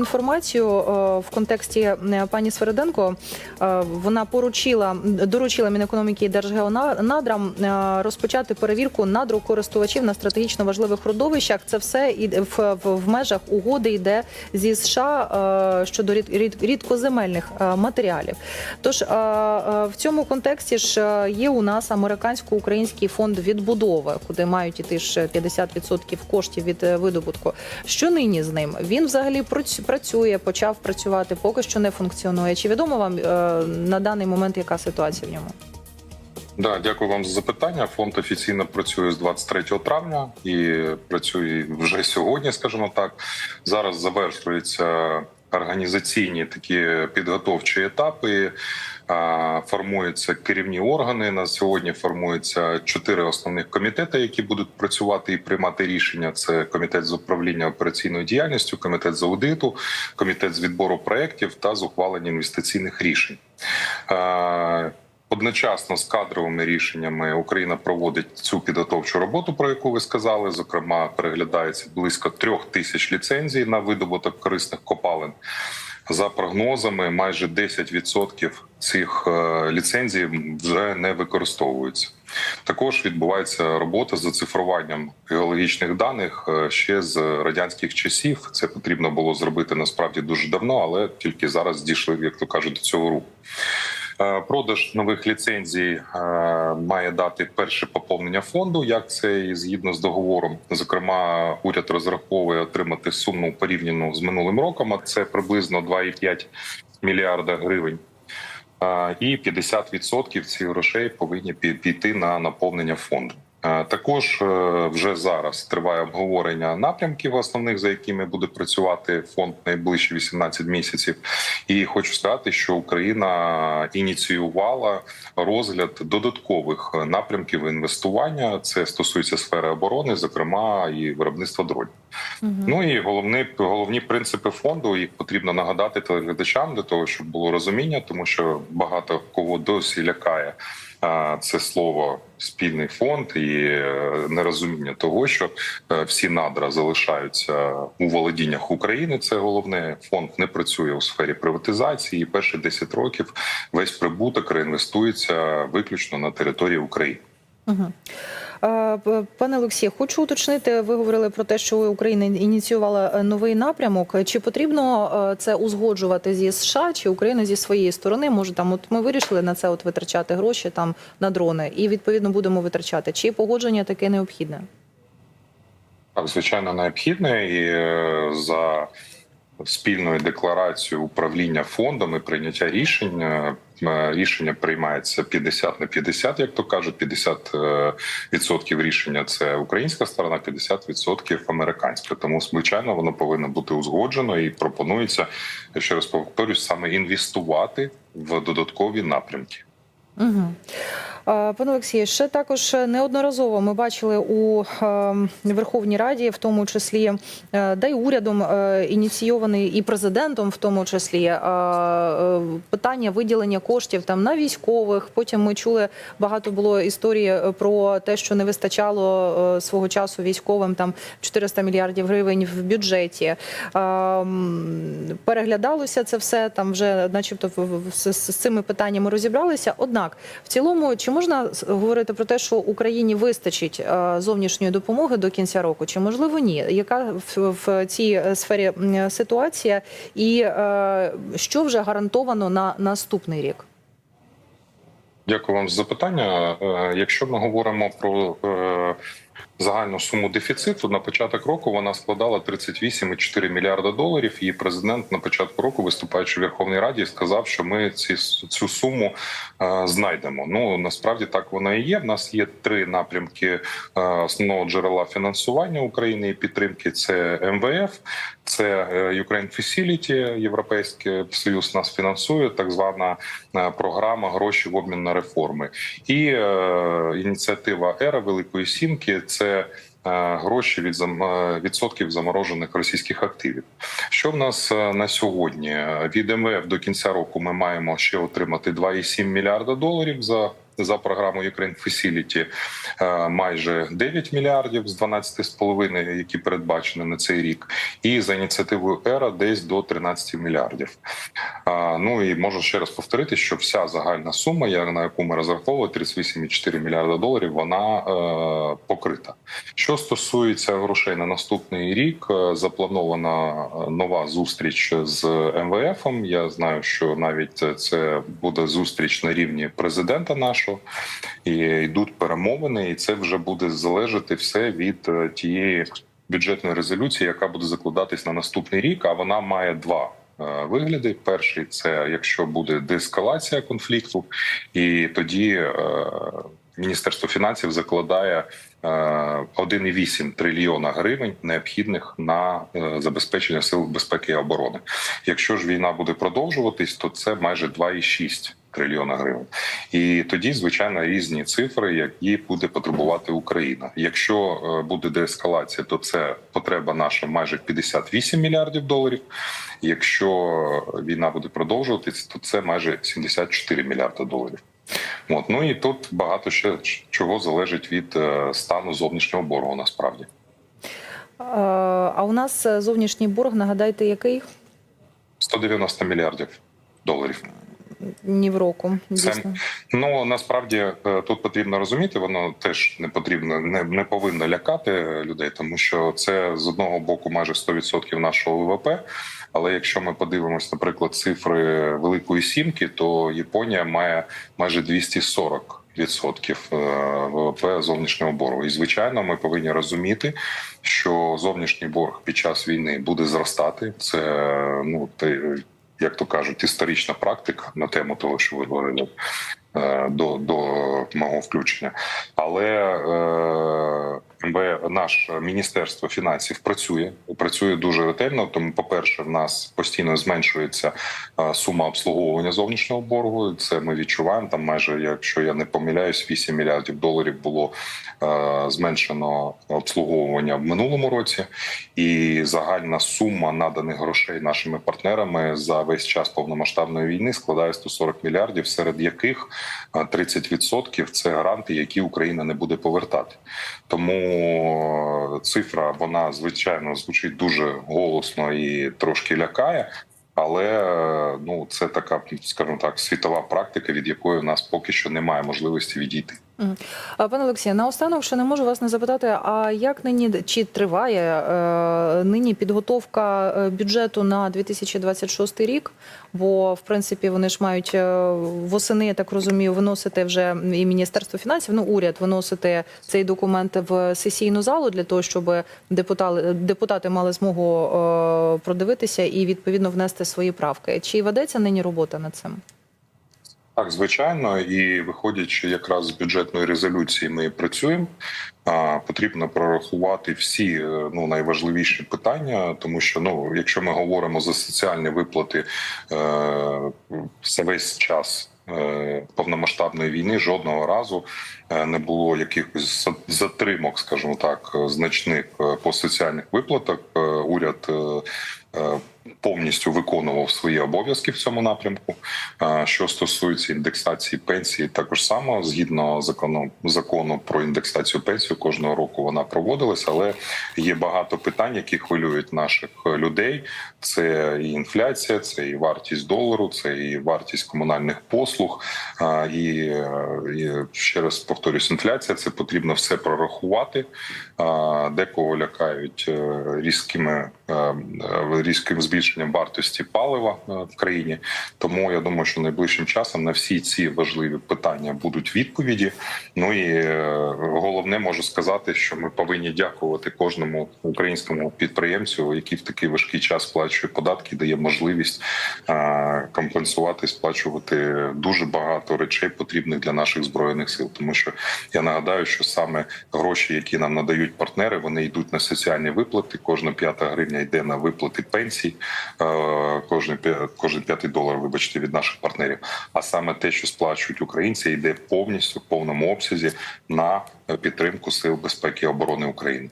Інформацію е, в контексті е, пані Свериденко е, вона поручила доручила Мінекономіки і Держгеонадрам розпочати перевірку надрокористувачів на стратегічно важливих родовищах. Це все і в, в, межах угоди йде зі США щодо рід, рід, рідкоземельних матеріалів. Тож в цьому контексті ж є у нас американсько-український фонд відбудови, куди мають іти ж 50% коштів від видобутку. Що нині з ним? Він взагалі працю- працює, почав працювати, поки що не функціонує. Чи відомо вам е, на даний момент яка ситуація в ньому? Да, дякую вам за запитання. Фонд офіційно працює з 23 травня і працює вже сьогодні, скажімо так. Зараз завершуються організаційні такі підготовчі етапи. Формуються керівні органи. На сьогодні формуються чотири основних комітети, які будуть працювати і приймати рішення. Це комітет з управління операційною діяльністю, комітет з аудиту, комітет з відбору проєктів та з ухвалення інвестиційних рішень. Одночасно з кадровими рішеннями Україна проводить цю підготовчу роботу, про яку ви сказали. Зокрема, переглядається близько трьох тисяч ліцензій на видобуток корисних копалин. За прогнозами, майже 10% цих е, ліцензій вже не використовуються. Також відбувається робота з оцифруванням геологічних даних е, ще з радянських часів. Це потрібно було зробити насправді дуже давно, але тільки зараз дійшли, як то кажуть, до цього руху. Е, Продаж нових ліцензій е, має дати перше поповнення фонду, як це і згідно з договором. Зокрема, уряд розраховує отримати суму порівняну з минулим роком. А це приблизно 2,5 мільярда гривень. Е, І 50% цих грошей повинні пі- піти на наповнення фонду. Е, Також е, вже зараз триває обговорення напрямків основних, за якими буде працювати фонд найближчі 18 місяців. І хочу сказати, що Україна ініціювала розгляд додаткових напрямків інвестування. Це стосується сфери оборони, зокрема і виробництва дронів. Ну і головні, головні принципи фонду їх потрібно нагадати телеглядачам для того, щоб було розуміння, тому що багато кого досі лякає це слово спільний фонд і е, нерозуміння того, що е, всі надра залишаються у володіннях України. Це головне. Фонд не працює у сфері приватизації. І перші 10 років весь прибуток реінвестується виключно на території України. Угу. Пане Олексію, хочу уточнити. Ви говорили про те, що Україна ініціювала е, новий напрямок. Чи потрібно е, це узгоджувати зі США, чи Україна зі своєї сторони може там? От ми вирішили на це от витрачати гроші там на дрони, і відповідно будемо витрачати. Чи погодження таке необхідне? Так, звичайно, необхідне і е, за спільною декларацією управління фондом і прийняття рішень. е, Рішення приймається 50 на 50, як то кажуть. 50 е, відсотків рішення це українська сторона, 50 відсотків американська. Тому звичайно воно повинно бути узгоджено і пропонується я ще раз повторюсь, саме інвестувати в додаткові напрямки. Угу. Пане Олексію, ще також неодноразово ми бачили у Верховній Раді, в тому числі, е, да й урядом е, ініційований і президентом, в тому числі е, питання виділення коштів там на військових. Потім ми чули багато було історії про те, що не вистачало свого часу військовим там 400 мільярдів гривень в бюджеті. Переглядалося це все там, вже, начебто, з, цими питаннями розібралися. Однак, в цілому, чи можна говорити про те, що Україні вистачить е, зовнішньої допомоги до кінця року? Чи можливо ні? Яка в, цій е, сфері ситуація, і е, що вже гарантовано на наступний рік? Дякую вам за запитання. Е, Якщо ми говоримо про е, загальну суму дефіциту, на початок року вона складала 38,4 мільярда доларів. І президент на початку року, виступаючи в Верховній Раді, сказав, що ми ці цю суму е, знайдемо. Ну насправді так воно і є. В нас є три напрямки основного джерела фінансування України і підтримки: це МВФ. Це е, Ukraine Facility, Європейський Союз нас фінансує, так звана е, програма гроші в обмін на реформи, і е, ініціатива ЕРА Великої Сімки це е, гроші від відсотків заморожених російських активів. Що в нас на сьогодні? Від МВФ до кінця року ми маємо ще отримати 2,7 мільярда доларів за за програмою Ukraine Facility е, майже 9 мільярдів з 12,5, які передбачені на цей рік, і за ініціативою ЕРА десь до 13 мільярдів. Ну і можу ще раз повторити, що вся загальна сума, на яку ми розраховували, 38,4 мільярда доларів, вона е, покрита. Що стосується грошей на наступний рік, е, запланована е, нова зустріч з МВФ. Я знаю, що навіть це буде зустріч на рівні президента нашого, і йдуть перемовини, і це вже буде залежати все від е, тієї бюджетної резолюції, яка буде закладатись на наступний рік. А вона має два. е, Вигляди перший це якщо буде деескалація конфлікту, і тоді е, Міністерство фінансів закладає е, 1,8 трильйона гривень необхідних на е, забезпечення сил безпеки і оборони. Якщо ж війна буде продовжуватись, то це майже 2,6 трильйона гривень. І тоді, звичайно, різні цифри, які буде потребувати Україна. Якщо е, буде деескалація, то це потреба наша майже 58 мільярдів доларів. Якщо війна буде продовжуватись, то це майже 74 мільярди доларів. От ну і тут багато ще чого залежить від е, стану зовнішнього боргу. Насправді Е, А у нас е, зовнішній борг, нагадайте, який? 190 мільярдів доларів. Ні в року, Це- Ну насправді е, тут потрібно розуміти, воно теж не потрібно, не, не повинно лякати людей, тому що це з одного боку майже 100% нашого ВВП. Але якщо ми подивимось, наприклад, цифри Великої Сімки, то Японія має майже 240 відсотків е, ВВП зовнішнього боргу. І звичайно, ми повинні розуміти, що зовнішній борг під час війни буде зростати. Це ну те, як то кажуть, історична практика на тему того, що ви говорили е, до, до мого включення. Але е, МВ, наше міністерство фінансів працює, працює дуже ретельно. Тому, по-перше, в нас постійно зменшується сума обслуговування зовнішнього боргу. Це ми відчуваємо. Там майже, якщо я не помиляюсь, 8 мільярдів доларів було зменшено обслуговування в минулому році, і загальна сума наданих грошей нашими партнерами за весь час повномасштабної війни складає 140 мільярдів, серед яких е, 30% – це гранти, які Україна не буде повертати. Тому е, цифра вона звичайно звучить дуже голосно і трошки лякає. Але е, ну це така, скажімо так, світова практика, від якої у нас поки що немає можливості відійти. Пане Олексію, наостанок ще не можу вас не запитати, а як нині чи триває е, нині підготовка е, бюджету на 2026 рік? Бо в принципі вони ж мають е, восени, я так розумію, виносити вже і Міністерство фінансів, ну уряд виносити цей документ в сесійну залу для того, щоб депутати, депутати мали змогу продивитися і відповідно внести свої правки. Чи ведеться нині робота над цим? Так, звичайно, і виходячи якраз з бюджетної резолюції, ми працюємо. Потрібно прорахувати всі е, ну найважливіші питання, тому що ну, якщо ми говоримо за соціальні виплати е, за весь час. е, Повномасштабної війни жодного разу не було якихось за- затримок, скажімо так, значних по соціальних виплатах. Уряд повністю виконував свої обов'язки в цьому напрямку. Що стосується індексації пенсії, також само згідно закону закону про індексацію пенсії, кожного року вона проводилась, але є багато питань, які хвилюють наших людей. Це і інфляція, це і вартість долару, це і вартість комунальних послуг. І, е, і ще раз повторюсь, інфляція це потрібно все прорахувати. Декого лякають е, різкими е, різким збільшенням вартості палива е, в країні. Тому я думаю, що найближчим часом на всі ці важливі питання будуть відповіді. Ну і е, головне можу сказати, що ми повинні дякувати кожному українському підприємцю, який в такий важкий час сплачує податки, дає можливість е, компенсувати, сплачувати дуже багато речей потрібних для наших збройних сил. Тому що я нагадаю, що саме гроші, які нам надають партнери, вони йдуть на соціальні виплати. Кожна п'ята гривня йде на виплати пенсій, кожен кожен п'ятий долар, вибачте, від наших партнерів. А саме те, що сплачують українці, йде повністю в повному обсязі на е, підтримку сил безпеки і оборони України.